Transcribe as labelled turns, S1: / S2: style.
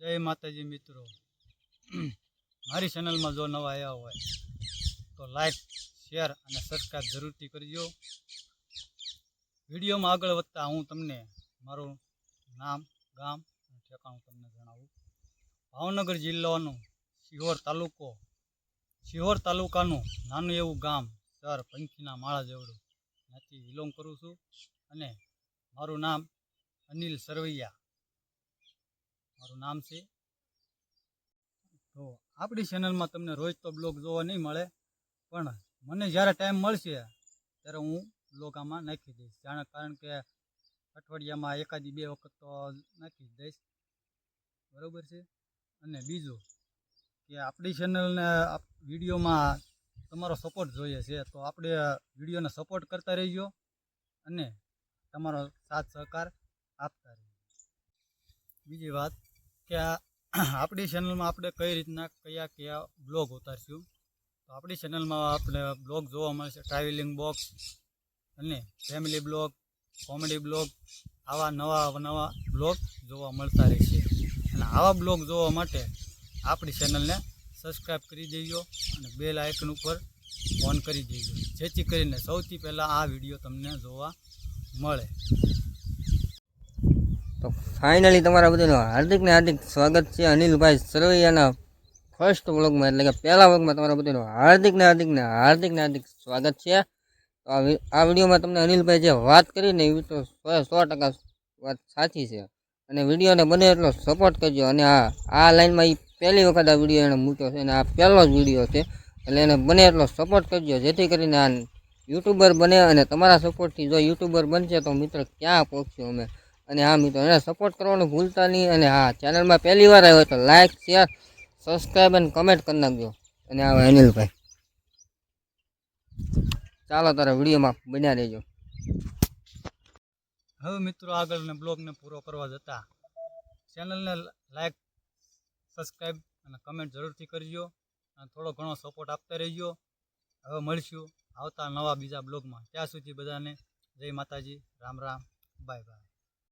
S1: જય માતાજી મિત્રો. મારી ચેનલમાં જો નવા આવ્યા હોય તો લાઈક શેર અને સબસ્ક્રાઈબ જરૂરથી કરજો. વિડીયોમાં આગળ વધતા હું તમને મારું નામ, ગામ અને ઠેકાણું તમને જણાવું. ભાવનગર જિલ્લાનો શિહોર તાલુકો, શિહોર તાલુકાનું નાનું એવું ગામ સર પંખીના માળા જેવડું. ત્યાંથી બિલોંગ કરું છું અને મારું નામ અનિલ સરવૈયા. મારું નામ છે. તો આપણી ચેનલમાં તમને રોજ તો બ્લોગ જોવા નહીં મળે, પણ મને જ્યારે ટાઈમ મળશે, ત્યારે હું બ્લોગ આમાં નાખી દઈશ. જાણે કારણ કે અઠવાડિયામાં એકાદી બે વખત તો નાખી દઈશ. બરાબર છે? અને બીજું કે આપણી ચેનલને વિડીયોમાં તમારો સપોર્ટ જોઈએ છે, તો આપણે વિડીયોને સપોર્ટ કરતા રહીજો અને તમારો સાથ સહકાર આપતા રહીજો. બીજી વાત કે આપણી ચેનલમાં આપણે કઈ રીતના કયા કયા બ્લોગ ઉતારશું? તો આપણી ચેનલમાં આપણે બ્લોગ જોવા મળશે ટ્રાવેલિંગ બોક્સ અને ફેમિલી બ્લોગ કોમેડી બ્લોગ આવા નવા નવા બ્લોગ જોવા મળતા રહેશે. અને આવા બ્લોગ જોવા માટે આપણી ચેનલને સબસ્ક્રાઈબ કરી દેજો અને બેલ આઇકન ઉપર ઓન કરી દેજો. જેથી કરીને સૌથી પહેલાં આ વીડિયો તમને જોવા મળે.
S2: ફાઇનલી તમારા બધાનું હાર્દિક ને હાર્દિક સ્વાગત છે અનિલભાઈ સરવૈયાના ફર્સ્ટ વ્લોગમાં એટલે કે પહેલા વ્લોગમાં તમારા બધાનું હાર્દિક ને હાર્દિક ને હાર્દિક સ્વાગત છે. તો આ વિડીયોમાં તમને અનિલભાઈ જે વાત કરી ને એ તો સો સો ટકા વાત સાચી છે. અને વિડીયોને બને એટલો સપોર્ટ કરજો. અને આ આ લાઈનમાં એ પહેલી વખત આ વીડિયો એને મૂક્યો છે અને આ પહેલો જ વીડિયો છે. એટલે એને બને એટલો સપોર્ટ કરજો. જેથી કરીને આ યુટ્યુબર બને અને તમારા સપોર્ટથી જો યુટ્યુબર બનશે તો મિત્ર ક્યાં પહોંચ્યો અમે? અને હા મિત્રો, એને સપોર્ટ કરવાનું ભૂલતા નહીં અને હા ચેનલમાં પહેલી વાર આવ્યો તો લાઈક શેર સબસ્ક્રાઈબ અને કમેન્ટ કરી નાખજો. અને આવે અનિલભાઈ. ચાલો તારા વિડીયોમાં બન્યા રહેજો.
S1: હવે મિત્રો આગળને બ્લોગને પૂરો કરવા જતાં ચેનલને લાઈક સબસ્ક્રાઈબ અને કમેન્ટ જરૂરથી કરજો અને થોડો ઘણો સપોર્ટ આપતા રહેજો. હવે મળીશું આવતા નવા બીજા બ્લોગમાં. ત્યાં સુધી બધાને જય માતાજી. રામ રામ. Bye bye